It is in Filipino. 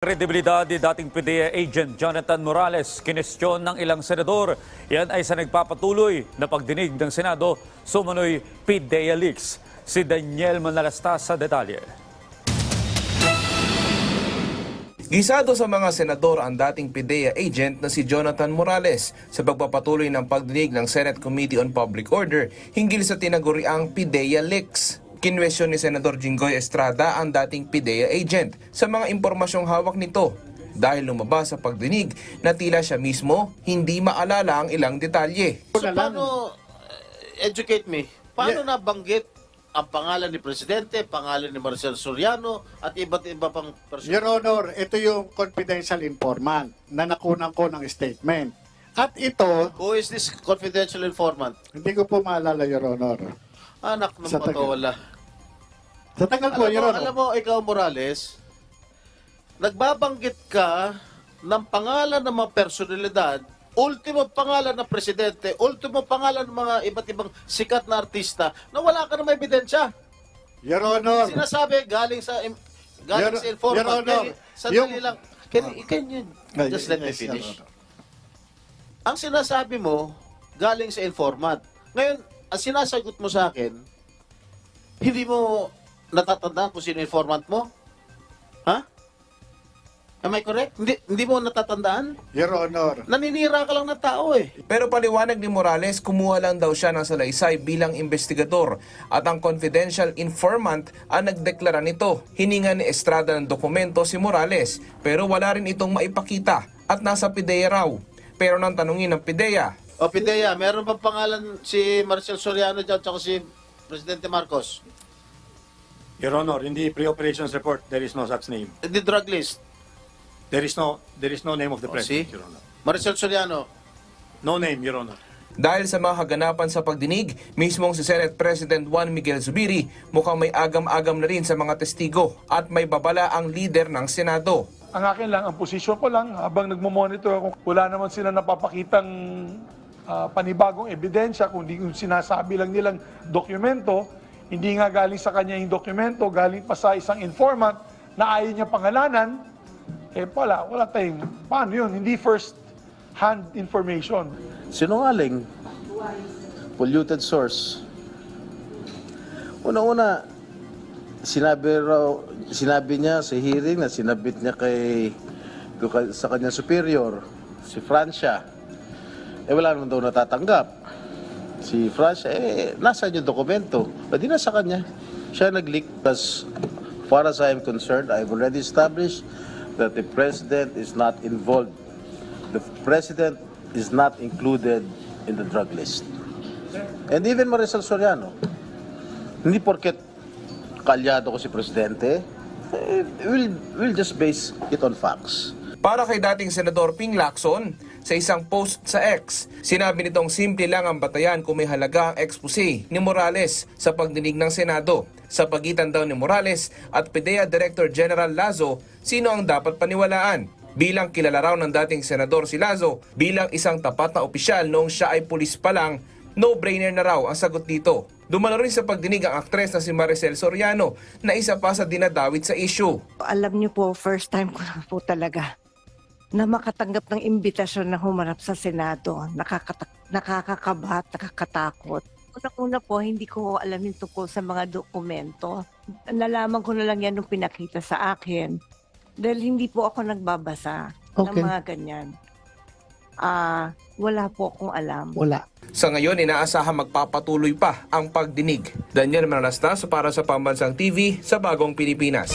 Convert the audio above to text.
Kredibilidad ni dating PDEA agent Jonathan Morales, kinestyon ng ilang senador. Yan ay sa nagpapatuloy na pagdinig ng Senado, sumanoy PDEA leaks. Si Daniel Manalastas sa detalye. Gisado sa mga senador ang dating PIDEA agent na si Jonathan Morales sa pagpapatuloy ng pagdinig ng Senate Committee on Public Order hinggil sa tinaguriang PIDEA leaks. Kinwestiyon ni Senador Jinggoy Estrada ang dating PIDEA agent sa mga impormasyong hawak nito dahil lumabas sa pagdinig na tila siya mismo hindi maalala ang ilang detalye. So paano, uh, educate me, paano nabanggit ang pangalan ni Presidente, pangalan ni Marcel Soriano, at iba't iba pang person? Your Honor, ito yung confidential informant na nakunan ko ng statement. At ito, Who is this confidential informant? hindi ko po maalala, Your Honor. Anak ng Sa taga- patawala. Sa tagal po, Alam Your mo, Honor. alam mo, ikaw Morales, nagbabanggit ka ng pangalan ng mga personalidad, ultimo pangalan ng presidente, ultimo pangalan ng mga iba't ibang sikat na artista na wala ka namang ebidensya. Your Honor, Sinasabi galing sa im- galing Your- sa informant. Your Honor, Kaya, sandali yung- lang. Can, can you Ay, just let me yes, Your finish? Honor. Ang sinasabi mo, galing sa informant. Ngayon, ang sinasagot mo sa akin, hindi mo natatandaan kung sino informant mo? Ha? Am I correct? Hindi, hindi mo natatandaan? Your Honor. Naninira ka lang ng tao eh. Pero paliwanag ni Morales, kumuha lang daw siya ng salaysay bilang investigador at ang confidential informant ang nagdeklara nito. Hininga ni Estrada ng dokumento si Morales pero wala rin itong maipakita at nasa PIDEA raw. Pero nang tanungin ng PIDEA, O Pidea, meron bang pangalan si Marcel Soriano dyan at si Presidente Marcos? Your Honor, in the pre-operations report, there is no such name. The drug list. There is no there is no name of the O, see? president, Your Honor. Marcel Soriano, No name, Your Honor. dahil sa mga kaganapan sa pagdinig, mismong si Senate President Juan Miguel Zubiri mukhang may agam-agam na rin sa mga testigo at may babala ang leader ng Senado. Ang akin lang, ang posisyon ko lang, habang nagmo-monitor ako, wala naman sila napapakitang ah, panibagong ebidensya, kundi yung sinasabi lang nilang dokumento, hindi nga galing sa kanya yung dokumento, galing pa sa isang informant na ayaw niya pangalanan, eh wala, wala tayong, paano yun? Hindi first hand information. Sinungaling. Polluted source. Una-una, sinabi raw, sinabi niya sa hearing na sinabit niya kay, sa kanyang superior, si Francia. Eh wala naman daw natatanggap. Si Francia, eh, nasa yung dokumento. Pwede na sa kanya. Siya nag-leak. As far as I am concerned, I've already established that the President is not involved. The President is not included in the drug list. And even Marisol Soriano, hindi porket kalyado ko si Presidente, eh, we'll, we'll just base it on facts. Para kay dating Senador Ping Lacson, sa isang post sa X, sinabi nitong simple lang ang batayan kung may halaga ang expose ni Morales sa pagdinig ng Senado. Sa pagitan daw ni Morales at PDEA Director General Lazo, sino ang dapat paniwalaan? Bilang kilala raw ng dating senador si Lazo bilang isang tapat na opisyal noong siya ay pulis pa lang, no-brainer na raw ang sagot dito. Dumalo rin sa pagdinig ang aktres na si Maricel Soriano na isa pa sa dinadawit sa issue. Alam niyo po, first time ko na po talaga na makatanggap ng imbitasyon na humarap sa Senado. Nakakata- nakakakaba at nakakatakot. Una-una po, hindi ko alam yung tungkol sa mga dokumento. Nalaman ko na lang yan nung pinakita sa akin. Dahil hindi po ako nagbabasa ng Okay. mga ganyan. Ah, wala po akong alam. Wala. Sa ngayon, inaasahan magpapatuloy pa ang pagdinig. Daniel Manalastas para sa Pambansang TV sa Bagong Pilipinas.